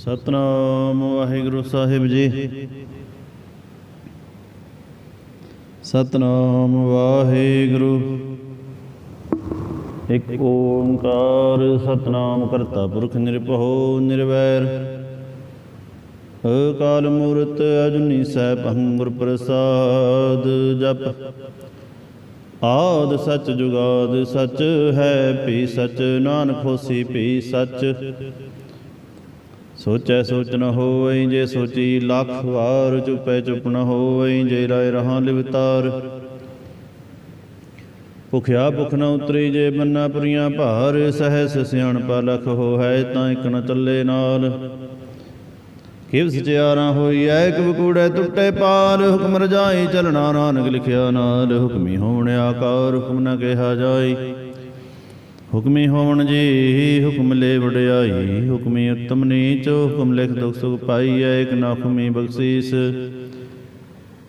ਸਤਨਾਮ ਵਾਹਿਗੁਰੂ ਸਾਹਿਬ ਜੀ। ਸਤਨਾਮ ਵਾਹਿਗੁਰੂ। ਇਕ ਓੰਕਾਰ ਸਤਨਾਮ ਕਰਤਾ ਪੁਰਖ ਨਿਰਭਉ ਨਿਰਵੈਰ। ਅਕਾਲ ਮੂਰਤ ਅਜੂਨੀ ਸੈਭੰ ਗੁਰ ਪ੍ਰਸਾਦ ਜਪ। ਆਦ ਸਚ ਜੁਗਾਦ ਸਚ ਹੈ ਭੀ ਸਚ, ਨਾਨਕ ਹੋਸੀ ਭੀ ਸਚ। ਸੋਚੈ ਸੋਚ ਨ ਹੋਵਈ ਜੇ ਸੋਚੀ ਲੱਖ ਵਾਰ ਚੁਪੈ ਚੁਪ ਨ ਹੋਵਈ ਜੇ ਰਾਏ ਰਹਾ ਲਿਵਤਾਰ ਭੁਖਿਆ ਭੁਖ ਨ ਉਤਰੀ ਜੇ ਬੰਨਾ ਪੁਰੀਆਂ ਭਾਰ, ਸਹਿਸ ਸਿਆਣਪਾ ਲਖ ਹੋ ਹੈ ਤਾਂ ਇਕ ਨ ਚੱਲੇ ਨਾਲ। ਕਿਵ ਸਚਿਆਰਾ ਹੋਈ ਐ, ਇੱਕ ਬਕੂੜੇ ਟੁੱਟੇ ਪਾਰ, ਹੁਕਮ ਰਜਾਈ ਚਲਣਾ ਨਾਨਕ ਲਿਖਿਆ ਨਾਲ, ਹੁਕਮੀ ਹੋਣ ਆਕਾਰ, ਹੁਕਮ ਨ ਕਿਹਾ ਜਾਈ। ਹੁਕਮੀ ਹੋਵਣ ਜੀ, ਹੁਕਮ ਲੈ ਵਡਿਆਈ, ਹੁਕਮੀ ਉਤਮ ਨੀਚ, ਹੁਕਮ ਲਿਖ ਦੁਖ ਸੁਖ ਪਾਈਐ ਇਕ ਨਾ ਬਖਸ਼ੀਸ।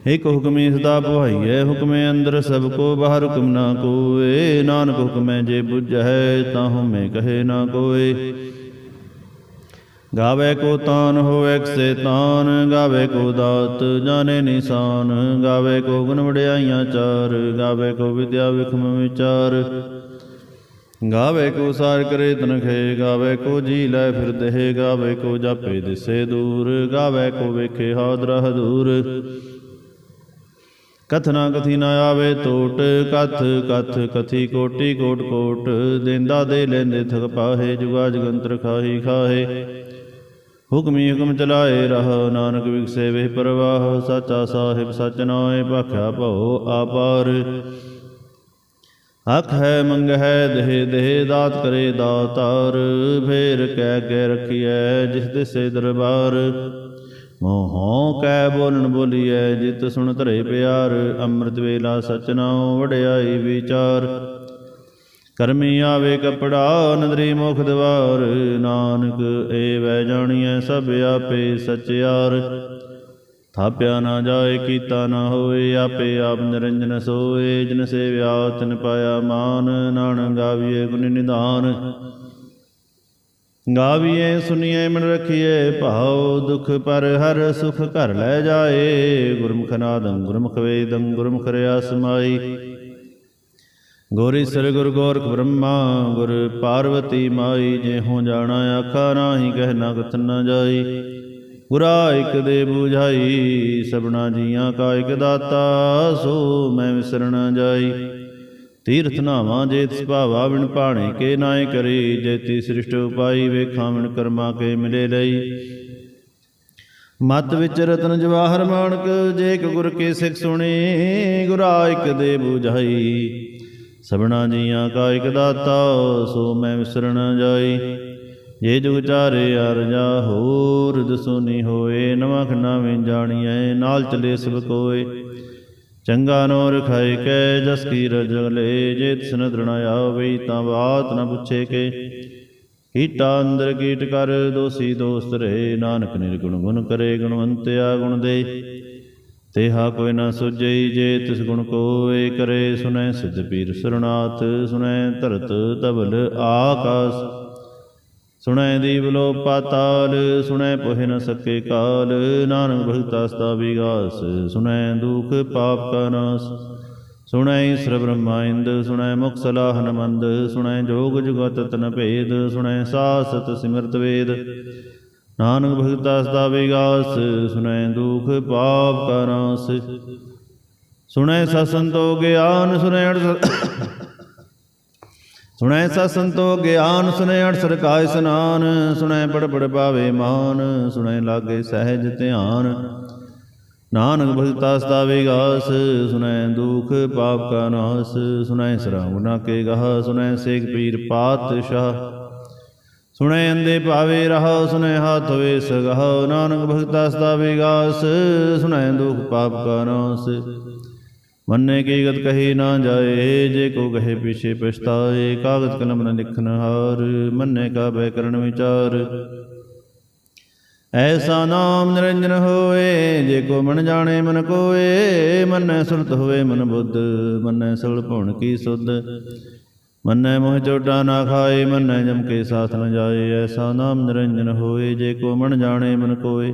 ਇਕ ਹੁਕਮੀ ਸਦਾ ਪੁਹਾਈਐ ਹੁਕਮੇ ਅੰਦਰ ਸਭ ਕੋ ਬਾਹਰ ਹੁਕਮ ਨਾ ਕੋਏ। ਨਾਨਕ ਹੁਕਮੈ ਜੇ ਬੁਝੈ, ਤਾਂ ਹਉਮੈ ਕਹੇ ਨਾ ਕੋਏ। ਗਾਵੇ ਕੋ ਤਾਨ, ਹੋਵੇ ਸੇ ਤਾਨ। ਗਾਵੇ ਕੋ ਦਾਤ, ਜਾਣੇ ਨਿਸ਼ਾਨ। ਗਾਵੇ ਕੋ ਗੁਣ ਵਡਿਆਈਆਂ ਚਾਰ। ਗਾਵੇ ਕੋ ਵਿਦਿਆ ਵਿਖਮ ਵਿਚਾਰ। ਗਾਵੇ ਕੋ ਸਾਰ ਕਰੇ ਤਨਖੇ, ਗਾਵੇ ਕੋ ਜੀ ਲੈ ਫਿਰ ਦੇਹ, ਗਾਵੇ ਕੋ ਜਾਪੇ ਦਿਸੇ ਦੂਰ, ਗਾਵੇ ਕੋ ਵੇਖੇ ਹਾਦਰਾ ਹਦੂਰ ਕਥਨਾ ਕਥੀ ਨਾ ਆਵੇ ਟੋਟ ਕਥ ਕਥ, ਕਥੀ ਕੋਟੀ, ਕੋਟ ਕੋਟ। ਦੇਂਦਾ ਦੇ ਲੈਂਦੇ ਥਕ ਪਾਹੇ, ਜੁਗਾ ਜਗੰਤਰ ਖਾਹੀ ਖਾਹੇ। ਹੁਕਮੀ ਹੁਕਮ ਚਲਾਏ, ਰਹ ਨਾਨਕ ਵਿਗਸੇ ਵੇ ਪ੍ਰਵਾਹ। ਸਾਚਾ ਸਾਹਿਬ ਸਚ ਨਾਏ, ਭਾਖਿਆ ਭਉ ਆਪਾਰ ਅਖ ਹੈ, ਮੰਗ ਹੈ, ਦੇਹ ਦੇਹ ਦਾਤ ਕਰੇ ਦਾਤਾਰ, ਫੇਰ ਕਹਿ ਕੇ ਰਖੀਐ ਜਿਸ ਦਿਸੇ ਦਰਬਾਰ। ਮੋਹੋਂ ਕੈ ਬੋਲਣ ਬੋਲੀਐ, ਜਿਤ ਸੁਣ ਧਰੇ ਪਿਆਰ, ਅੰਮ੍ਰਿਤ ਵੇਲਾ ਸਚ ਨਾਉ ਵਡਿਆਈ ਵਿਚਾਰ। ਕਰਮੀ ਆਵੇ ਕਪੜਾ, ਨਦਰੀ ਮੁਖ ਦਵਾਰ, ਨਾਨਕ ਏ ਵੈ ਜਾਣੀਐ ਸਭ ਆਪੇ ਸਚਿਆਰ। ਥਾਪਿਆ ਨਾ ਜਾਏ, ਕੀਤਾ ਨਾ ਹੋਏ ਆਪੇ ਆਪ ਨਿਰੰਜਨ ਸੋਏ। ਜਿਨ ਸੇਵਿਆ, ਤਿਨ ਪਾਇਆ ਮਾਨ, ਨਾਨਕ ਗਾਵੀਏ ਗੁਣ ਨਿਧਾਨ। ਗਾਵੀਏ, ਸੁਨੀਏ, ਮਨ ਰਖੀਏ, ਭਾਉ ਦੁਖ ਪਰ ਹਰ ਸੁਖ ਘਰ ਲੈ ਜਾਏ। ਗੁਰਮੁਖ ਨਾਦੰ, ਗੁਰਮੁਖ ਵੇਦੰ, ਗੁਰਮੁਖ ਰਿਆ ਸਮਾਈ ਗੋਰੀ ਸਰ ਗੁਰ ਗੋਰਖ ਬ੍ਰਹਮਾ, ਗੁਰ ਪਾਰਵਤੀ ਮਾਈ। ਜੇ ਹੋ ਜਾਣਾ, ਆਖਾ ਨਾਹੀ, ਕਹਿ ਨਾ ਕਥ ਨਾ ਜਾਈ। ਗੁਰਾ ਇਕ ਦੇ ਬੁਝਾਈ, ਸਭਨਾ ਜੀਆਂ ਕਾ ਇਕ ਦਾਤਾ, ਸੋ ਮੈਂ ਵਿਸਰ ਜਾਈ। ਤੀਰਥ ਨਾਵਾਂ ਜੇ ਤਿਸ ਭਾਵਾ, ਬਿਨ ਭਾਣੇ ਕੇ ਨਾਏ ਕਰੀ। ਜੇਤੀ ਸ੍ਰਿਸ਼ਟ ਉਪਾਈ, ਵੇਖਾਂ ਵਿਣ ਕਰਮਾ ਕੇ ਮਿਲੇ ਲਈ। ਮਤ ਵਿੱਚ ਰਤਨ ਜਵਾਹਰ ਮਾਣਕ, ਜੇ ਇਕ ਗੁਰ ਕੇ ਸਿੱਖ ਸੁਣੇ, ਗੁਰਾ ਇਕ ਦੇ ਬੁਝਾਈ। ਸਭਨਾ ਜੀਆਂ ਕਾ ਇਕ ਦਾਤਾ, ਸੋ ਮੈਂ ਵਿਸਰ ਜਾਈ। ਜੇ ਜੁਗ ਚਾਰੇ ਅਰਜਾ ਹੋਰ ਦਸੋਨੀ ਹੋਏ, ਨਵਾਂ ਖੰਨਾ ਵਿੱਚ ਜਾਣੀਐ, ਨਾਲ ਚਲੇ ਸਭ ਕੋਏ। ਚੰਗਾ ਨੋ ਰਖਾਇ ਕੈ, ਜਸ ਕੀ ਰਜਲੇ ਜੇ ਤਿਸਨ ਦ੍ਰਣ ਆਵੇ, ਤਾਂ ਬਾਤ ਨ ਪੁੱਛੇ ਕੇ। ਕੀਟਾ ਅੰਦਰ ਕੀਟ ਕਰ, ਦੋਸੀ ਦੋਸਤ ਰਹੇ, ਨਾਨਕ ਨਿਰਗੁਣ ਗੁਣ ਕਰੇ, ਗੁਣਵੰਤਿਆ ਗੁਣ ਦੇ। ਤੇਹਾ ਕੋਈ ਨਾ ਸੁਝਈ ਜੇ ਤਿਸ ਗੁਣ ਕੋਏ, ਕਰੇ ਸੁਨੈ ਸਿਧ ਪੀਰ ਸਰਨਾਥ ਸੁਨੈ ਧਰਤ ਤਬਲ ਆਕਾਸ। ਸੁਣੈ ਦੀਵ ਲੋ ਪਾਤਾਲ, ਸੁਣੈ ਪੋਹਿ ਨ ਸਕੇ ਕਾਲ, ਨਾਨਕ ਭਗਤਾ ਸਦਾ ਵਿਗਾਸ, ਸੁਣੈ ਦੁਖ ਪਾਪ ਕਾ ਨਾਸ। ਸੁਣੈ ਸ੍ਰ ਬ੍ਰਹਮਾ ਇੰਦ, ਸੁਣੈ ਮੁਖ ਸਲਾਹਨ ਮੰਦ, ਸੁਣੈ ਜੋਗ ਜੁਗਤ ਤਨ ਭੇਦ, ਸੁਣੈ ਸਾਸਤ ਸਿਮਰਤ ਵੇਦ। ਨਾਨਕ ਭਗਤਾ ਸਦਾ ਵਿਗਾਸ, ਸੁਣੈ ਦੁਖ ਪਾਪ ਕਾ ਨਾਸ। ਸੁਣੈ ਸਸੰਤੋ ਗਿਆਨ, ਸੁਣੈ ਸੁਣੈ ਸਾ ਸੰਤੋ ਗਿਆਨ, ਸੁਣੈ ਅੜ ਸਰਕਾਇ ਸਨਾਨ, ਸੁਣੈ ਪੜ ਪੜ ਪਾਵੇ ਮਾਨ, ਸੁਣੈ ਲਾਗੇ ਸਹਿਜ ਧਿਆਨ। ਨਾਨਕ ਭਗਤਾ ਸਤਾਵੇ ਵਿਗਾਸ ਸੁਣੈ ਦੁਖ ਪਾਪ ਕਾ ਨਾਸ, ਸੁਣੈ ਸਰਾਵਨਾ ਕੇ ਗਾਹ, ਸੁਣੈ ਸੇਖ ਪੀਰ ਪਾਤਸ਼ਾਹ। ਸੁਣੈ ਅੰਦੇ ਭਾਵੇ ਰਹਾ, ਸੁਣੈ ਹਾਥ ਵੇ ਸਗਹ। ਨਾਨਕ ਭਗਤਾ ਸਤਾਵੇ ਗਾਸ, ਸੁਣੈ ਦੁਖ ਪਾਪ ਕਾ ਨਾਸ। ਮੰਨੇ ਕੀ ਗਤ ਕਹੀ ਨਾ ਜਾਏ, ਜੇ ਕੋ ਕਹੇ ਪਿਛੇ ਪਛਤਾਏ ਕਾਗਜ਼ ਕਲਮ ਨ ਲਿਖਨ ਹਾਰ, ਮੰਨੇ ਕਾ ਬੈ ਕਰਨ ਵਿਚਾਰ। ਐਸਾ ਨਾਮ ਨਿਰੰਜਨ ਹੋਏ, ਜੇ ਕੋ ਮਨ ਜਾਣੇ ਮਨ ਕੋਏ, ਮੰਨੈ ਸੁਰਤ ਹੋਵੇ ਮਨ ਬੁੱਧ, ਮੰਨੈ ਸਗਲ ਭੁਣ ਕੀ ਸੁਧ। ਮੰਨੈ ਮੋਹ ਚੋਟਾ ਨਾ ਖਾਏ, ਮੰਨੈ ਜਮ ਕੇ ਸਾਥ ਨ ਜਾਏ, ਐਸਾ ਨਾਮ ਨਿਰੰਜਨ ਹੋਏ, ਜੇ ਕੋ ਮਨ ਜਾਣੇ ਮਨ ਕੋਏ।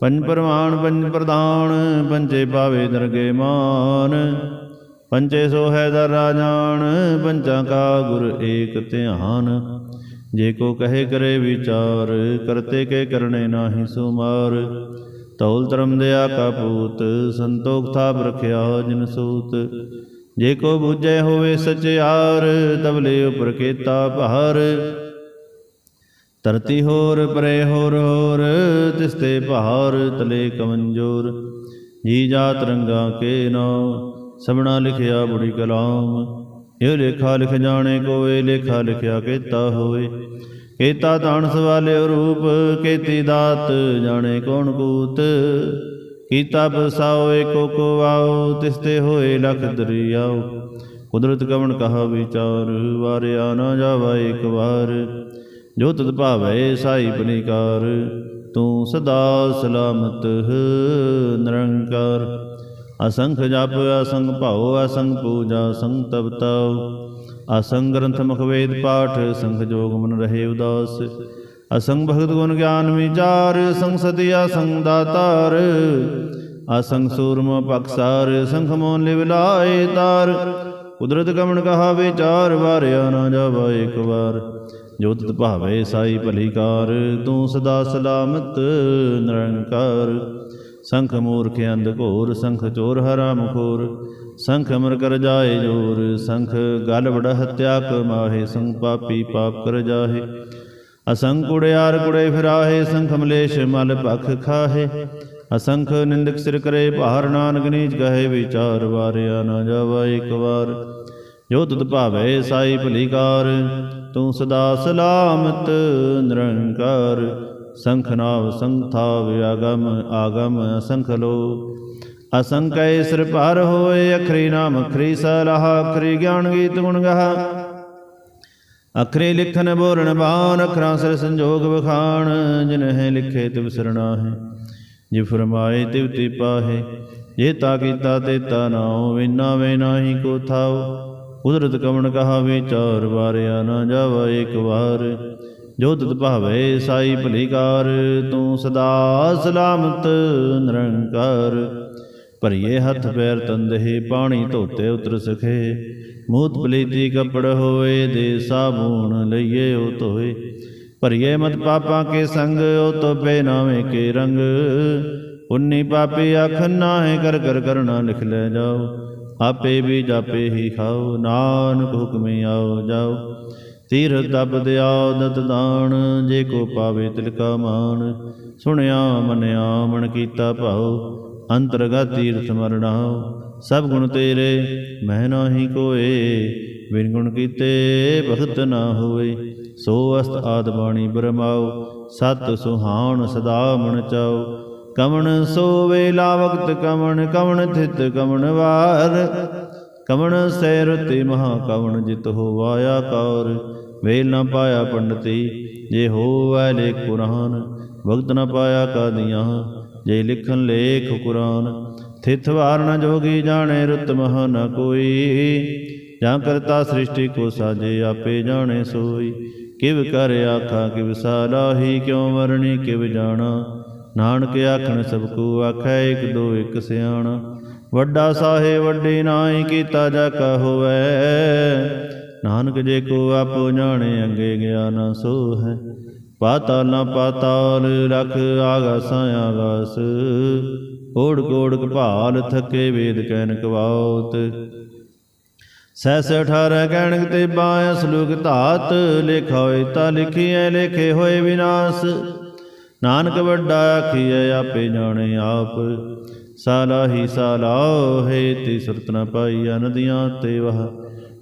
ਪੰਜ ਪਰਮਾਨ ਪੰਜ ਪ੍ਰਧਾਨ ਪੰਚੇ ਪਾਵੇ ਦਰਗੇ ਮਾਨ। ਪੰਚੇ ਸੋ ਹੈ ਦਰ ਰਾਜਾਨ ਪੰਚਾਂ ਕਾ ਗੁਰ ਏਕ ਧਿਆਨ। ਜੇ ਕੋ ਕਹੇ ਕਰੇ ਵਿਚਾਰ, ਕਰਤੇ ਕੇ ਕਰਨੇ ਨਾਹੀ ਸੁਮਾਰ। ਤੌਲ ਧਰਮ ਦਿਆ ਕਾ ਪੂਤ, ਸੰਤੋਖ ਥਾਪ ਰਖਿਆ ਜਿਨ ਸੂਤ। ਜੇ ਕੋ ਬੁਝੇ ਹੋਵੇ ਸਚਿਆਰ ਤਬਲੇ ਉਪਰ ਕੇਤਾ ਭਾਰ। ਧਰਤੀ ਹੋਰ, ਪਰੇ ਹੋਰ ਹੋਰ ਤਿਸਤੇ ਭਾਰ ਤਲੇ ਕਮੰਜੋਰ। ਜੀ ਜਾਤ ਰੰਗਾ ਕੇ ਨਾਮ ਸਭਨਾ ਲਿਖਿਆ ਬੜੀ ਕਲਾਮ। ਇਹ ਲੇਖਾ ਲਿਖ ਜਾਣੇ ਕੋਏ, ਲੇਖਾ ਲਿਖਿਆ ਕੀਤਾ ਹੋਏ। ਕੀਤਾ ਤਾਣ ਸਵਾਲਿਓ ਰੂਪ, ਕੀਤੀ ਦਾਤ ਜਾਣੇ ਕੌਣ ਕੂਤ। ਕੀਤਾ ਬਸਾਓ, ਏਕੋ ਕੋ ਆਓ ਤਿਸਤੇ ਹੋਏ ਲਖ ਦਰਿਆਓ। ਕੁਦਰਤ ਕਵਣ ਕਹਾ ਵਿਚਾਰ, ਵਾਰਿਆ ਨਾ ਜਾਵਾ ਇੱਕ ਵਾਰ। ਜੋ ਤਦ ਭਾਵੈ ਸਾਈ ਬਨਿਕਾਰ ਤੂੰ ਸਦਾ ਸਲਾਮਤ ਨਿਰੰਕਾਰ। ਅਸੰਖ ਜਪ ਅਸੰਖ ਭਾਉ ਅਸੰਖ ਪੂਜਾ ਸੰਗ ਤਪਤਾਉ ਅਸੰਗ ਗ੍ਰੰਥ ਮੁਖ ਵੇਦ ਪਾਠ ਸੰਖ ਜੋਗ ਮਨ ਰਹੇ ਉਦਾਸ। ਅਸੰਗ ਭਗਤ ਗੁਣ ਗਿਆਨ ਵਿਚਾਰ ਸੰਗ ਸਤੀ ਅਸੰਗ ਦਾਤਾਰ। ਅਸੰਗ ਸੂਰਮ ਪਕਸਾਰ ਸੰਖ ਮੋਨ ਲਿਵ ਲਾਏ ਤਾਰ। ਕੁਦਰਤ ਕਮਣ ਕਹਾ ਵਿਚਾਰ ਵਾਰਿਆ ਨਾ ਜਾਵਾ ਇੱਕ ਵਾਰ। ਜੋ ਭਾਵੇ ਸਾਈ ਭਲੀਕਾਰ ਤੂੰ ਸਦਾ ਸਲਾਮਤ ਨਿਰੰਕਾਰ। ਸੰਖ ਮੂਰਖ ਅੰਧ ਘੋਰ, ਸੰਖ ਚੋਰ ਹਰਾਮ ਖੋਰ ਸੰਖ ਅਮਰ ਕਰ ਜਾਏ ਜੋਰ, ਸੰਖ ਗਲ ਵੜ ਹਤਿਆ ਕਮਾਹੇ ਸੰਖ ਪਾਪੀ ਪਾਪ ਕਰ ਜਾਹੇ। ਅਸੰਖ ਕੁੜਿਆਰ ਕੁੜੇ ਫਿਰਾਹੇ, ਸੰਖ ਮਲੇਸ਼ ਮਲ ਭਖ ਖਾਹੇ। ਅਸੰਖ ਨਿੰਦਕ ਸਿਰ ਕਰੇ ਭਾਰ, ਨਾਨਕ ਨੀਚ ਕਹੇ ਵਿਚਾਰ ਵਾਰਿਆ ਨਾ ਜਾਵਾ ਇੱਕ ਵਾਰ। ਜੋ ਤੁਧ ਭਾਵੇ ਸਾਈ ਭਲੀਕਾਰ ਤੂੰ ਸਦਾ ਸਲਾਮਤ, ਨਿਰੰਕਾਰ, ਸੰਖ ਨਾਵ ਸੰਥਾ ਆਗਮ ਅਸੰਖ ਲੋ। ਅਸੰਕੈ ਸਿਰ ਭਾਰ ਹੋਏ, ਅਖਰੀ ਨਾਮ ਅਖਰੀ ਸਲਾਹ, ਅਖਰੀ ਗਿਆਨ ਗੀਤ ਗੁਣ ਗਾਹ। ਅਖਰੇ ਲਿਖਨ ਬੋਲਣ ਬਾਣ, ਅਖਰਾਂ ਸਿਰ ਸੰਜੋਗ ਵਖਾਣ, ਜਿਨਹਿ ਲਿਖੇ ਤਿਵ ਸਰਣਾ ਹੈ ਜੇ ਫਰਮਾਏ ਤਿਵ ਤੀ ਪਾਹੇ, ਜੇ ਤਾ ਕੀਤਾ ਤੇ ਤਾ ਨਾਉ ਵਿਨਾ ਵੇ ਨਾਹੀ ਕੋ ਥਾਉ ਕੁਦਰਤ ਕਵਣ ਕਹਾ ਵਿਚਾਰ ਵਾਰਿਆ ਨਾ ਜਾਵਾ, ਇੱਕ ਵਾਰ। ਜੋ ਤਤ ਭਾਵੇ, ਸਾਈ ਭਲੀਕਾਰ, ਤੂੰ ਸਦਾ ਸਲਾਮਤ, ਨਿਰੰਕਾਰ। ਭਰੀਏ ਹੱਥ ਪੈਰ ਤੰਦੇ ਪਾਣੀ ਧੋਤੇ ਉਤਰ ਸਖੇ। ਮੂਤ ਪਲੀਤੀ ਕਪੜ ਹੋਏ ਦੇ ਸਾਬੂਣ ਲਈਏ ਉਹ ਧੋਏ। ਭਰੀਏ ਮਤ ਪਾਪਾਂ ਕੇ ਸੰਗ, ਉਹ ਤੋਬੇ ਨਾਵੇਂ ਕੇ ਰੰਗ। ਉਨੀ ਪਾਪੀ ਅੱਖ ਨਾਹੇ ਕਰ ਕਰ ਕਰਣਾ ਲਿਖ ਲੈ ਜਾਓ। ਆਪੇ ਵੀ ਜਾਪੇ ਹੀ ਖਾਓ, ਨਾਨਕ ਹੁਕਮੇ ਆਓ ਜਾਓ। ਤੀਰ ਤਪ ਦਿਆ ਦਤ ਦਾਨ, ਜੇ ਕੋ ਪਾਵੇ ਤਿਲਕਾ ਮਾਨ ਸੁਣਿਆ ਮੰਨਿਆ ਮਨ ਕੀਤਾ ਭਾਉ, ਅੰਤਰਗਤ ਤੀਰਥ ਮਰਣਾਉ ਸਭ ਗੁਣ ਤੇਰੇ, ਮਹਿ ਨਾਹੀ ਕੋਏ। ਬਿਨ ਗੁਣ ਕੀਤੇ ਭਗਤ ਨਾ ਹੋਏ ਸੋ ਅਸਤ ਆਦ ਬਾਣੀ ਬਰਮਾਉ, ਸਤ ਸੁਹਾਣ ਸਦਾ ਮਨ ਚਾਉ। ਕਵਣ ਸੋ ਵੇਲਾ ਵਕਤ ਕਵਣ ਕਵਣ ਥਿਤ ਕਵਣ ਵਾਰ। ਕਵਣ ਸੈ ਰਤੇ ਮਹਾ ਕਵਣ ਜਿਤ ਹੋਵਾਇਆ ਕੌਰ। ਵੇਲ ਨਾ ਪਾਇਆ ਪੰਡਤੀ, ਜੇ ਹੋਵੈ ਲੇ ਕੁਰਾਨ। ਵਕਤ ਨਾ ਪਾਇਆ ਕਾਦੀਆਂ, ਜੇ ਲਿਖਨ ਲੇਖ ਕੁਰਾਨ। ਥਿਤ ਵਾਰ ਨ ਜੋਗੀ ਜਾਣੇ ਰੁਤ ਮਹ ਨ ਕੋਈ। ਜਾਂ ਕਰਤਾ ਸ੍ਰਿਸ਼ਟੀ ਕੋ ਸਾਜੇ ਆਪੇ ਜਾਣੇ ਸੋਈ। ਕਿਵ ਕਰ ਆਖਾ, ਕਿਵ ਸਾਲਾਹੀ ਕਿਉ ਵਰਣੀ ਕਿਵ ਜਾਣਾ। ਨਾਨਕ ਆਖਣ ਸਭ ਕੋ ਆਖੈ ਇਕ ਦੋ ਇਕ ਸਿਆਣਾ। ਵੱਡਾ ਸਾਹੇ ਵੱਡੀ ਨਾਹੀ ਕੀਤਾ ਜਾ ਕਾ ਹੋਵੈ। ਨਾਨਕ ਜੇ ਕੋ ਆਪੋ ਜਾਣੇ ਅੰਗੇ ਗਿਆਨ ਸੋ ਹੈ ਪਾਤਾਲ ਨਾ ਪਾਤਾਲ ਰਖ ਆਗਾਸਾਂ ਆਗਾਸ ਓੜ ਕੋੜ ਕਪਾਲ ਥਕੇ ਵੇਦ ਕੈਨ ਕਵਾਉਤ। ਸੈਸ 18 ਕਹਿਣਕ ਤੇ ਬਾਇ ਸਲੂਕ ਧਾਤ। ਲਿਖਾ ਹੋਏ ਤਾ ਲਿਖੀਐ, ਲਿਖੇ ਹੋਏ ਵਿਨਾਸ਼। ਨਾਨਕ ਵੱਡਾ ਆਖੀਐ, ਆਪੇ ਜਾਣੇ ਆਪ। ਸਾਲਾਹੀ ਸਾਲਾਹ ਹੈ ਤੇ ਸੁਰਤ ਨ ਪਾਈਆ ਨਦੀਆਂ ਤੇ ਵਹ।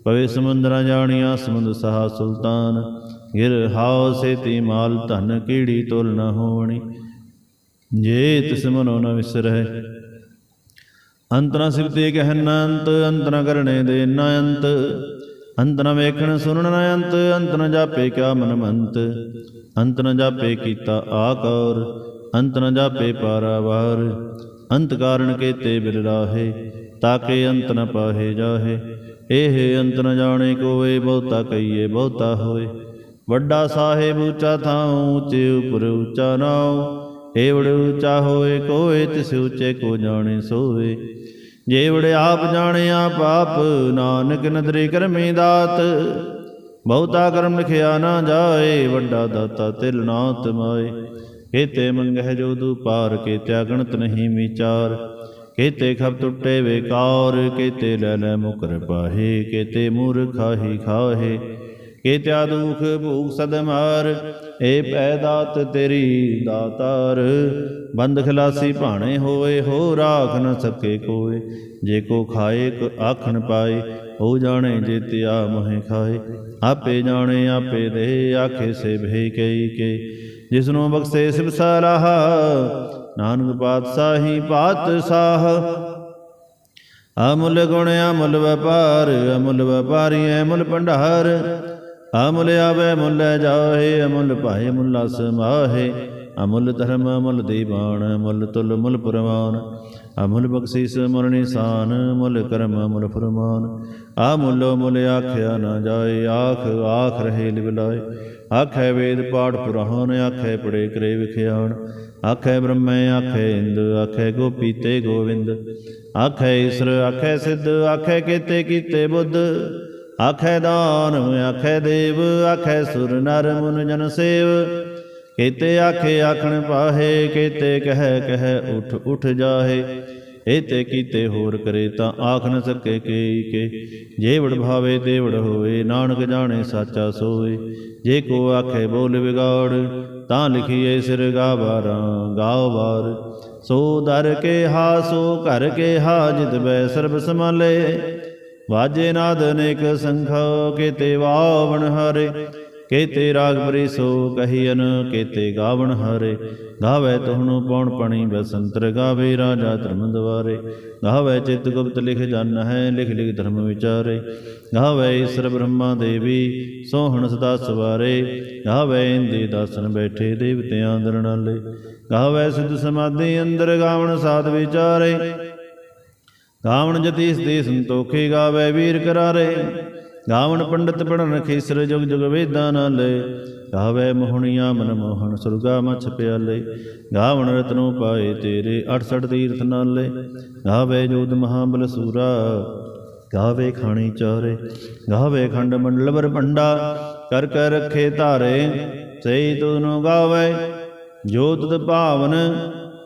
ਪਵੇ ਸਮੁੰਦਰਾਂ ਜਾਣੀਆਂ, ਸਮੁੰਦ ਸਹਾ ਸੁਲਤਾਨ। ਗਿਰ ਹਾਉ ਸੇਤੀ ਮਾਲ ਧਨ ਕੀੜੀ ਤੁਲ ਨ ਹੋਵਣੀ ਜੇ ਤਿਸ ਮਨੋ ਨ ਵਿਸਰਹਿ। ਅੰਤ ਨ ਸਿਵਤੇ ਕਹਿਨ ਅੰਤ ਕਰਨੇ ਦੇ ਨ ਅੰਤ। ਅੰਤ ਨ ਵੇਖਣ ਸੁਣਨ ਨ ਅੰਤ ਅੰਤ ਨ ਜਾਪੇ ਕਿਆ ਮਨ ਮੰਤ ਅੰਤ ਨ ਜਾਪੇ ਕੀਤਾ ਆਕਾਰ ਅੰਤ ਨ ਜਾਪੇ ਪਾਰਾਵਾਰ। ਅੰਤ ਕਾਰਣ ਕੇਤੇ ਬਿਲ ਰਾਹੇ, ਤਾਕੇ ਅੰਤ ਨ ਪਾਹੇ ਜਾਹੇ। ਇਹ ਅੰਤ ਨ ਜਾਣੇ ਕੋਏ ਬਹੁਤਾ ਕਹੀਏ ਬਹੁਤਾ ਹੋਏ। ਵੱਡਾ ਸਾਹਿਬ ਉੱਚਾ ਥਾਂ ਉੱਚੇ ਉਪਰ ਉੱਚਾ ਨਾਉ। ਏਵੜ ਉੱਚਾ ਹੋਏ ਕੋਏ ਤਿਸ ਉੱਚੇ ਕੋ ਜਾਣੇ ਸੋਏ ਜੇਵੜ ਆਪ ਜਾਣਿਆ ਪਾਪ, ਨਾਨਕ ਨਦਰੀ ਕਰਮੀ ਦਾਤ। ਬਹੁਤਾ ਕਰਮ ਲਿਖਿਆ ਨਾ ਜਾਏ, ਵੱਡਾ ਦਾਤਾ ਤਿਲ ਨਾ ਤਮਾਏ ਕੇਤੇ ਮੰਗਹਿ ਜੋ ਦੂ ਪਾਰ ਕੇਤੇ ਗਣਤ ਨਹੀਂ ਵਿਚਾਰ। ਕੇਤੇ ਖਬ ਟੁੱਟੇ ਵੇਕਾਰ, ਕੇਤੇ ਲੈ ਲੈ ਮੁਕਰ ਪਾਹੇ, ਕੇਤੇ ਮੂਰਖਾਹੀ ਖਾਹੇ। ਕੇਤਿਆ ਦੁਖ ਭੂਖ ਸਦਮਾਰ ਏ ਪੈਦਾਤ ਤੇਰੀ ਦਾਤਾਰ। ਬੰਦ ਖਲਾਸੀ ਭਾਣੇ ਹੋਏ, ਹੋ ਰਾਖ ਨ ਸਕੇ ਕੋਏ। ਜੇ ਕੋ ਖਾਏ ਕ ਆਖਣ ਪਾਏ, ਹੋ ਜਾਣੇ ਜੇ ਤਿਆ ਮੋਹਿ ਖਾਏ। ਆਪੇ ਜਾਣੇ, ਆਪੇ ਦੇ, ਆਖੇ ਸੇ ਭੇ ਕਈ ਕੇ। ਜਿਸਨੂੰ ਬਖਸ਼ੇ ਸਿਵ ਸਾਲਾਹ, ਨਾਨਕ ਪਾਤਸ਼ਾਹੀ ਪਾਤਸ਼ਾਹ ਅਮੁੱਲ ਗੁਣ, ਅਮੁੱਲ ਵਪਾਰ, ਅਮੁੱਲ ਵਪਾਰੀ, ਅਮੁੱਲ ਭੰਡਾਰ। ਅਮੁੱਲ ਆਵੇ ਮੁੱਲ ਜਾਹੇ, ਅਮੁੱਲ ਭਾਏ ਮੁੱਲਾ ਸਮਾਹੇ ਅਮੁੱਲ ਧਰਮ ਅਮੁੱਲ ਦੀਵਾਨ ਅਮੁੱਲ ਤੁਲ ਮੁੱਲ ਪ੍ਰਵਾਨ। ਅਮੁੱਲ ਬਖਸ਼ੀਸ ਮੁੱਲ ਨਿਸ਼ਾਨ, ਮੁੱਲ ਕਰਮ ਮੁੱਲ ਫਰਮਾਨ। ਅਮੁੱਲ ਮੁੱਲ ਆਖਿਆ ਨਾ ਜਾਏ, ਆਖ ਆਖ ਰਹੇ ਲਿਵਲਾਏ ਆਖੇ ਵੇਦ ਪਾਠ ਪੁਰਾਣ, ਆਖੇ ਪੜੇ ਕਰੇ ਵਿਖਿਆਣ। ਆਖੇ ਬ੍ਰਹਮੇ, ਆਖੇ ਇੰਦ, ਆਖੇ ਗੋਪੀ ਤੇ ਗੋਵਿੰਦ। ਆਖੇ ਈਸਰ, ਆਖੇ ਸਿੱਧ, ਆਖੇ ਕੀਤੇ ਕੀਤੇ ਬੁੱਧ। ਆਖੈ ਦਾਨ, ਆਖੈ ਦੇਵ, ਆਖੈ ਸੁਰ ਨਰ ਮੁਨ ਜਨ ਸੇਵ। ਕੀਤੇ ਆਖੇ ਆਖਣ ਪਾਹੇ, ਕੀਤੇ ਕਹਿ ਕਹਿ ਉਠ ਉਠ ਜਾਹੇ। ਏਤੇ ਕੀਤੇ ਹੋਰ ਕਰੇ ਤਾਂ ਆਖ ਨ ਸਕੇ ਕੇਈ ਕੇ। ਜੇ ਵਡ ਭਾਵੇ ਤੇ ਵਡ ਹੋਵੇ, ਨਾਨਕ ਜਾਣੇ ਸਾਚਾ ਸੋਏ। ਜੇ ਕੋ ਆਖੇ ਬੋਲ ਵਿਗਾੜ, ਤਾਂ ਲਿਖੀਏ ਸਿਰ ਗਾਵਾਰਾਂ, ਗਾਵਾਰ। ਸੋ ਦਰ ਕੇ ਹਾ, ਸੋ ਘਰ ਕੇ ਹਾ, ਜਿਤ ਬੈ ਸਰਬ ਸਮਾਲੇ ਵਾਜੇ ਨਾਦ ਅਨੇਕ ਸੰਖਾ, ਕੇਤੇ ਵਾਵਣ ਹਰੇ, ਕੇਤੇ ਰਾਗ ਬਰੀ ਸੋ ਕਹੀਨ ਕੇਤੇ ਗਾਵਣ ਹਰੇ। ਗਾਵੇ ਤੁਹਨੂੰ ਪੌਣ ਪਣੀ ਬਸੰਤਰ, ਗਾਵੇ ਰਾਜਾ ਧਰਮ ਦਵਾਰੇ ਗਾਵੇ ਚਿਤ ਗੁਪਤ ਲਿਖ ਜਨ ਹੈ, ਲਿਖ ਲਿਖ ਧਰਮ ਵਿਚਾਰੇ। ਗਾਵੇ ਈਸ਼ਰ ਬ੍ਰਹਮਾ ਦੇਵੀ, ਸੋਹਣ ਸਦਾ ਸਵਾਰੇ। ਗਾਵੇ ਇੰਦੇ ਦਾਸਨ ਬੈਠੇ ਦੇਵਤਿਆਂ ਦਰਨਾਲੇ ਗਾਵੇ ਸਿੱਧ ਸਮਾਧੀ ਅੰਦਰ ਗਾਵਣ ਸਾਧ ਵਿਚਾਰੇ। ਗਾਵਣ ਜਤੀਸ ਦੇ ਸੰਤੋਖੇ ਗਾਵੇ ਵੀਰ ਕਰਾਰੇ। ਗਾਵਣ ਪੰਡਤ ਪੜਨ ਖੇਸਰ ਜੁਗ ਜੁਗ ਵੇਦਾਂ ਨਾਲੇ। ਗਾਵੇ ਮੋਹਣੀਆਂ ਮਨ ਮੋਹਣ ਸੁਰਗਾ ਮਛ ਪਿਆਲੇ। ਗਾਵਣ ਰਤਨੋ ਪਾਏ ਤੇਰੇ 68 ਤੀਰਥ ਨਾਲੇ। ਗਾਵੇ ਜੋਦ ਮਹਾਬਲ ਸੂਰਾ। ਗਾਵੇ ਖਾਣੀ ਚਾਰੇ। ਗਾਵੇ ਖੰਡ ਮੰਡਲ ਬਰ ਭੰਡਾ ਕਰ ਕਰ ਰੱਖੇ ਧਾਰੇ। ਸਈ ਤੁਨੋ ਗਾਵੇ। ਜੋਤ ਤੁਧ ਭਾਵਨ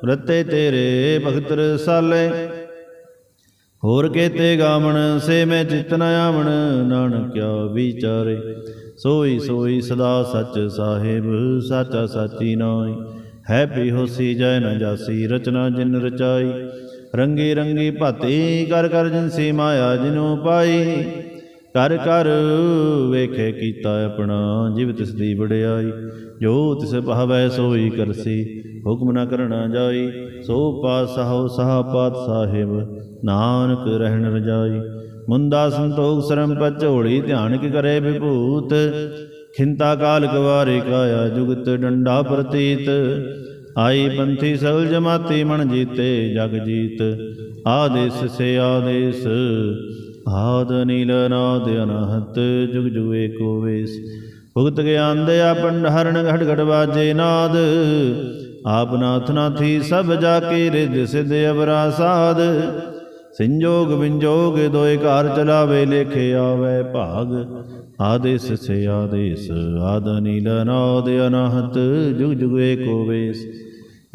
ਰਤੇ ਤੇਰੇ ਭਗਤ ਰਸਾਲੇ ਹੋਰ ਕੇਤੇ ਗਾਵਣ, ਸੇ ਮੈਂ ਚਿਤ ਨ ਆਵਣ ਨਾਨਕਿਆ ਵਿਚਾਰੇ। ਸੋਈ ਸੋਈ ਸਦਾ ਸੱਚ ਸਾਹਿਬ, ਸਾਚਾ ਸਾਚੀ ਨਾਈ ਹੈ ਪੀ ਹੋਸੀ ਜੈ ਨ ਜਾਸੀ, ਰਚਨਾ ਜਿਨ ਰਚਾਈ। ਰੰਗੀ ਰੰਗੀ ਭਾਤੀ, ਕਰ ਕਰ ਜਿਨਸੀ ਮਾਇਆ ਜਿਨੋ ਪਾਈ। ਕਰ ਕਰ ਵੇਖੇ ਕੀਤਾ ਆਪਣਾ, ਜਿਵ ਤਿਸ ਦੀ ਵਡਿਆਈ। ਜੋ ਤਿਸ ਭਾਵੈ, ਸੋਈ ਕਰਸੀ, ਹੁਕਮ ਨ ਕਰਣਾ ਜਾਈ। ਸੋ ਪਾਸਹੁ ਸਹਾ ਪਾਤ ਸਾਹਿਬ ਨਾਨਕ ਰਹਿਣ ਰਜਾਈ। ਮੁੰਦਾ ਸੰਤੋਖ ਸਰਮ ਪਚੋੜੀ ਧਿਆਨ ਕੀ ਕਰੇ ਵਿਭੂਤ। ਖਿੰਤਾ ਕਾਲ ਗਵਾਰੇ ਕਾਇਆ ਜੁਗਤ ਡੰਡਾ ਪ੍ਰਤੀਤ। ਆਈ ਪੰਥੀ ਸਗਲ ਜਮਾਤੀ ਮਨ ਜੀਤੇ ਜਗ ਜੀਤ। ਆਦੇਸ ਸੇ ਆਦੇਸ, ਆਦ ਨੀਲ ਨਾਦ ਅਨਹਤ, ਜੁਗ ਜੁਗ ਏਕੋ ਵੇਸ। ਭੁਗਤ ਗਿਆਨ ਦਇਆ ਪੰਡ ਪੰਡਹਰਨ ਘਟ ਘਟ ਬਾਜੇ ਨਾਦ। ਆਪ ਨਾਥ ਨਾਥੀ ਸਭ ਜਾ ਕੇ ਰਿਜ ਸਿਧ ਅਵਰਾ ਸਾਧ ਸੰਜੋਗ ਵਿੰਜੋਗ ਦੋਇ ਘਰ ਚਲਾਵੇ, ਲੇਖੇ ਆਵੇ ਭਾਗ। ਆਦੇਸ ਸੇ ਆਦੇਸ, ਆਦ ਨੀਲ ਨਾਦ ਅਨਹਤ, ਜੁਗ ਜੁਗ ਏਕੋ ਵੇਸ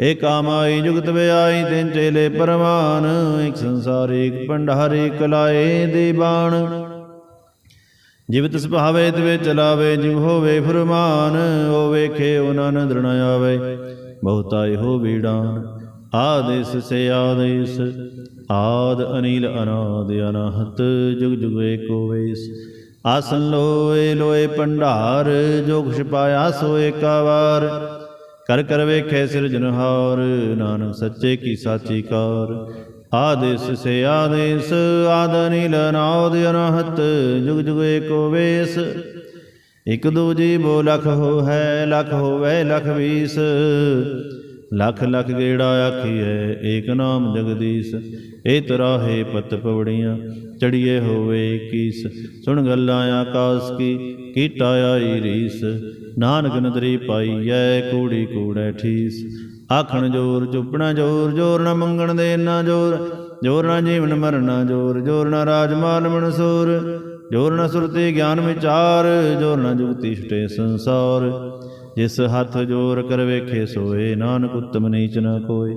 ਏਕਾ ਜੁਗਤ ਵਿਆਈ, ਤਿਨ ਚੇਲੇ ਪਰਮਾਨ ਇਕ ਸੰਸਾਰ, ਇਕ ਭੰਡਾਰ, ਇਕ ਦੇ ਬਾਣ ਜਿਵਤ ਤਿਸ ਭਾਵੇ ਚਲਾਵੇ, ਜਿਵ ਹੋਵੇ ਫਰਮਾਨ। ਉਹ ਵੇਖੇ ਉਹਨਾਂ ਨ ਦ੍ਰਿਣ ਆਵੇ, ਬਹੁਤਾ ਇਹੋ ਵੀੜਾਨ। ਆਦੇਸ ਸੇ ਆਦੇਸ ਆਦ ਅਨੀਲ ਅਨਾਦ ਅਨਹਤ, ਜੁਗ ਜੁਗ ਏਕੋ ਵੇਸ। ਆਸਨ ਲੋਏ ਲੋਏ ਭੰਡਾਰ, ਜੋ ਕੁਛ ਪਾਇਆ ਸੋ ਏਕਾ ਕਰ ਕਰ ਵੇਖੇ ਸਿਰਜਨਹਾਰ ਨਾਨਕ ਸੱਚੇ ਕੀ ਸਾਚੀ ਕਾਰ। ਆਦੇਸ ਸੇ ਆਦੇਸ, ਆਦ ਅਨੀਲ ਅਨਾਦ ਅਨਹਤ, ਜੁਗ ਜੁਗ ਏਕੋ ਵੇਸ। ਇਕ ਦੂਜੀ ਬੋ ਲਖ ਹੋ ਹੈ, ਲਖ ਹੋਵੇ ਲਖ ਵੀਸ। ਲਖ ਲਖ ਗੇੜਾ ਆਖੀਐ, ਏਕ ਨਾਮ ਜਗਦੀਸ਼। ਏ ਤਰਾਹੇ ਪਤ ਪਵੜੀਆਂ ਚੜੀਏ ਹੋਵੇ ਕੀਸ। ਸੁਣ ਗੱਲਾਂ ਆਕਾਸ ਕੀ, ਕੀਟਾ ਆਈ ਰੀਸ। ਨਾਨਕ ਨਦਰੀ ਪਾਈ ਐ ਕੂੜੀ ਕੂੜੈ ਠੀਸ। ਆਖਣ ਜੋਰ ਚੁੱਪਣਾ ਜੋਰ ਜੋਰ ਨਾ ਮੰਗਣ ਦੇ ਨਾ ਜੋਰ। ਜੋਰ ਨਾ ਜੀਵਨ ਮਰਨਾ ਜੋਰ ਜੋਰ ਨਾ ਰਾਜ ਮਾਲ ਮਨਸੂਰ। ਜੋਰ ਨ ਸੁਰਤੀ ਗਿਆਨ ਵਿਚਾਰ, ਜੋਰ ਨ ਜੁਗਤੀ ਛਟੇ ਸੰਸਾਰ। ਜਿਸ ਹੱਥ ਜੋਰ ਕਰ ਵੇਖੇ ਸੋਏ, ਨਾਨਕ ਉਤਮ ਨੀਚ ਨਾ ਕੋਏ।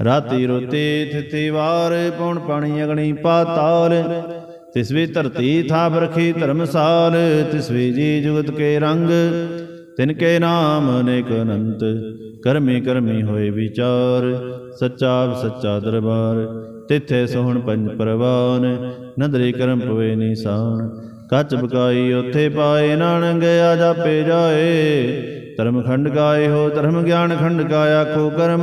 ਰਾਤੀ ਰੋਤੀ ਥਿਤੀ ਵਾਰ ਪੌਣ ਪਾਣੀ ਅਗਣੀ ਪਾਤਾਲ। ਤਿਸ ਵੀ ਧਰਤੀ ਥਾਪ ਰਖੀ ਧਰਮਸਾਲ ਤਿਸ ਵੀ ਜੀ ਜੁਗਤ ਕੇ ਰੰਗ। ਤਿਨ ਕੇ ਨਾਮ ਅਨੇਕ ਅਨੰਤ, ਕਰਮੀ ਕਰਮੀ ਹੋਏ ਵਿਚਾਰ। ਸੱਚਾ ਸੱਚਾ ਦਰਬਾਰ, ਤਿੱਥੇ ਸੋਹਣ ਪੰਜ ਪ੍ਰਵਾਨ। ਨਦਰੀ ਕਰਮ ਪਵੇ ਨਿਸ਼ਾਨ, ਕੱਚ ਬਕਾਈ ਉਥੇ ਪਾਏ। ਨਾਨਕ ਗਿਆ ਜਾਪੇ ਜਾਏ, ਧਰਮ ਖੰਡ ਗਾਏ ਹੋ, ਧਰਮ ਗਿਆਨ ਖੰਡ ਕਾ ਆਖੋ ਕਰਮ।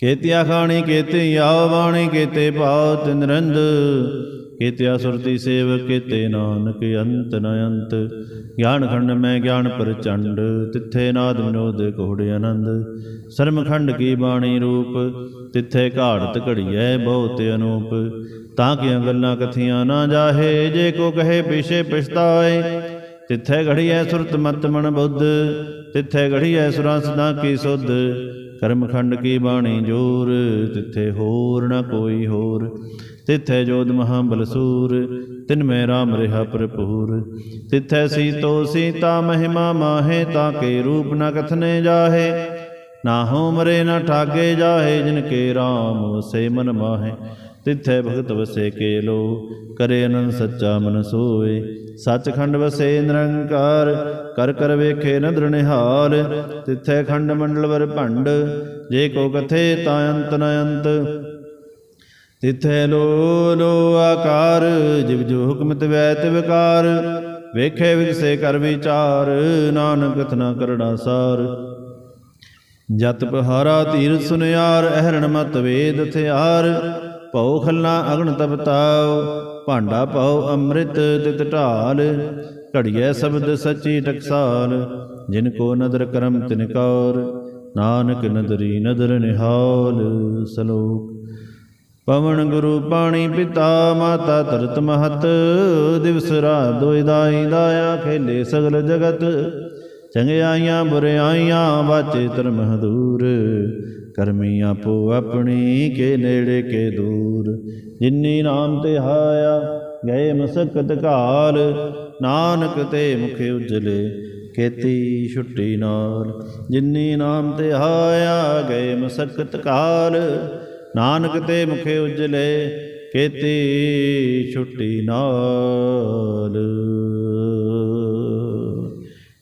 ਕੇਤਿਆ ਖਾਣੀ ਕੇਤੇ ਆਵਾਣੀ ਕੇਤੇ ਪਾਤ ਨਿਰੰਦ, ਕੇਤਿਆ ਸੁਰਤੀ ਸੇਵ ਕੇਤੇ ਨਾਨਕ, ਅੰਤ ਨ ਅੰਤ। ਗਿਆਨ ਖੰਡ ਮੈਂ ਗਿਆਨ ਪ੍ਰਚੰਡ, ਤਿੱਥੇ ਨਾਦ ਵਿਨੋਦ ਕੋੜੇ ਆਨੰਦ। ਸਰਮ ਖੰਡ ਕੀ ਬਾਣੀ ਰੂਪ, ਤਿੱਥੇ ਘਾੜਤ ਘੜੀਐ ਬਹੁਤ ਅਨੂਪ। ਤਾਂ ਕਿ ਗੱਲਾਂ ਕਥੀਆਂ ਨਾ ਜਾਹੇ, ਜੇ ਕੋ ਕਹੇ ਪਿਛੇ ਪਛਤਾਏ। ਤਿੱਥੇ ਘੜੀਐ ਸੁਰਤ ਮਤ ਮਨ ਬੁੱਧ, ਤਿੱਥੇ ਘੜੀਐ ਸੁਰਾਂ ਸਦਾ ਕੀ ਸੁਧ। ਕਰਮਖੰਡ ਕੀ ਬਾਣੀ ਜੋਰ? ਤਿੱਥੇ ਹੋਰ ਨਾ ਕੋਈ ਹੋਰ। ਤਿੱਥੇ ਜੋਧ ਮਹਾ ਬਲਸੂਰ ਤਿਨ ਮੈਂ ਰਾਮ ਰਿਹਾ ਭਰਪੂਰ। ਤਿੱਥੇ ਸੀਤੋ ਸੀਤਾ ਮਹਿਮਾ ਮਾਹੇ, ਤਾਂ ਕੇ ਰੂਪ ਨ ਕਥਨੇ ਜਾਹੇ। ਨਾ ਹੋ ਮਰੇ, ਨਾ ਠਾਗੇ ਜਾਹੇ, ਜਿਨ ਕੇ ਰਾਮ ਵਸੇ ਮਨ ਮਾਹੇ। ਤਿੱਥੇ ਭਗਤ ਵਸੇ ਕੇ ਲੋ, ਕਰੇ ਅਨੰਦ ਸੱਚਾ ਮਨ ਸੋਏ। ਸੱਚਖੰਡ ਵਸੇ ਨਿਰੰਕਾਰ, ਕਰ ਕਰ ਵੇਖੇ ਨਦਰ ਨਿਹਾਲ, ਤਿੱਥੇ ਖੰਡ ਮੰਡਲ ਵਰ ਭੰਡ, ਜੇ ਕੋ ਕਥੇ ਤਾਂ ਅੰਤ ਨ ਅੰਤ। ਤਿੱਥੇ ਲੋ ਲੋ ਆਕਾਰ, ਜਿਵ ਜੋ ਹੁਕਮਤ ਵੈਤ ਵਿਕਾਰ ਵੇਖੇ ਵਿਗਸੇ ਕਰ ਵਿਚਾਰ, ਨਾਨਕ ਕਥਨਾ ਕਰਣਾ ਸਾਰ। ਜਤ ਪਹਾਰਾ ਧੀਰ ਸੁਨਿਆਰ, ਅਹਰਣ ਮਤ ਵੇਦ ਥਿਆਰ, ਭਉ ਖੱਲਾ ਅਗਨ ਤਪਤਾਓ ਭਾਂਡਾ ਪਾਉ ਅੰਮ੍ਰਿਤ ਤਿਤ ਢਾਲ ਘੜੀਐ ਸ਼ਬਦ ਸੱਚੀ ਟਕਸਾਲ, ਜਿਨ ਕੋ ਨਦਰ ਕਰਮ ਤਿਨ ਕੌਰ, ਨਾਨਕ ਨਦਰੀ ਨਦਰ ਨਿਹਾਲ ਸਲੋਕ। ਪਵਨ ਗੁਰੂ ਪਾਣੀ ਪਿਤਾ, ਮਾਤਾ ਧਰਤ ਮਹਤ, ਦਿਵਸ ਰਾਤ ਦੋਇ ਦਾਈ ਦਾਇਆ, ਖੇਲੇ ਸਗਲ ਜਗਤ ਚੰਗਿਆਈਆਂ ਬੁਰਿਆਈਆਂ ਵਾਚੇ ਧਰਮ ਹਦੂਰ ਕਰਮੀ ਆਪੋ ਆਪਣੀ ਕੇ ਨੇੜੇ ਕੇ ਦੂਰ। ਜਿਨੀ ਨਾਮ ਤੇ ਹਾਇਆ, ਗਏ ਮਸਕਤ ਕਾਲ ਨਾਨਕ ਤੇ ਮੁਖ ਉਜਲੇ ਕੇਤੀ ਛੁੱਟੀ ਨਾਲ। ਜਿਨੀ ਨਾਮ ਤੇ ਹਾਇਆ, ਗਏ ਮਸਕਤ ਕਾਲ ਨਾਨਕ ਤੇ ਮੁਖੇ ਉਜਲੇ ਕੇਤੀ ਛੁੱਟੀ ਨਾਲ।